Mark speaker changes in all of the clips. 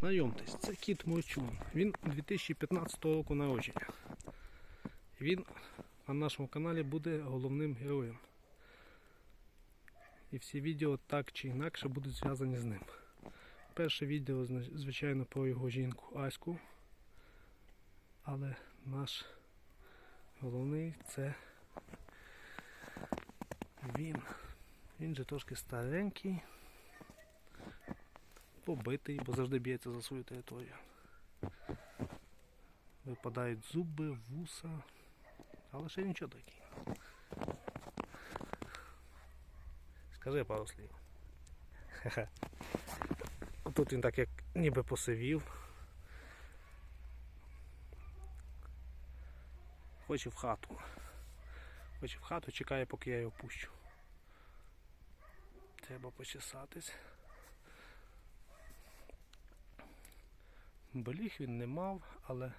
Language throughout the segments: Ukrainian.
Speaker 1: Знайомтесь, це кіт Мочун. Він 2015 року народження. Він на нашому каналі буде головним героєм. І всі відео так чи інакше будуть зв'язані з ним. Перше відео, звичайно, про його жінку Аську. Але наш головний це він. Він же трошки старенький, побитий, бо завжди б'ється за свою територію. Випадають зуби, вуса, але ще нічого такий. Скажи пару слів. Тут він так як ніби посивів. Хоче в хату. Хоче в хату, чекає, поки я його пущу. Треба почесатись. Боліг він не мав, але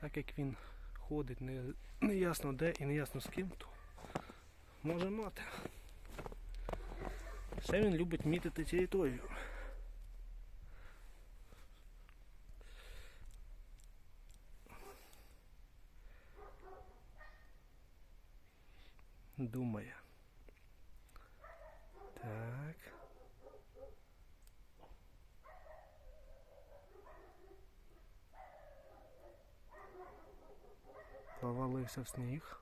Speaker 1: так як він ходить не, не ясно де і не ясно з ким, то може мати. Ще він любить мітити територію. Думає. Так. Провалився в сніг.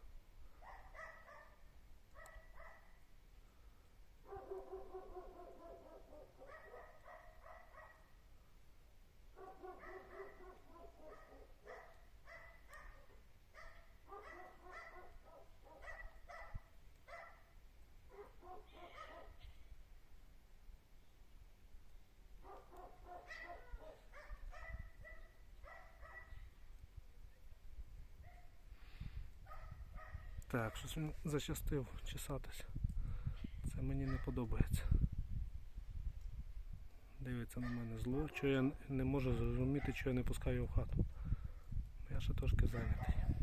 Speaker 1: Так, щось він зачастив чесатись. Це мені не подобається. Дивиться на мене зло, що я не можу зрозуміти, що я не пускаю його в хату. Я ще трошки зайнятий.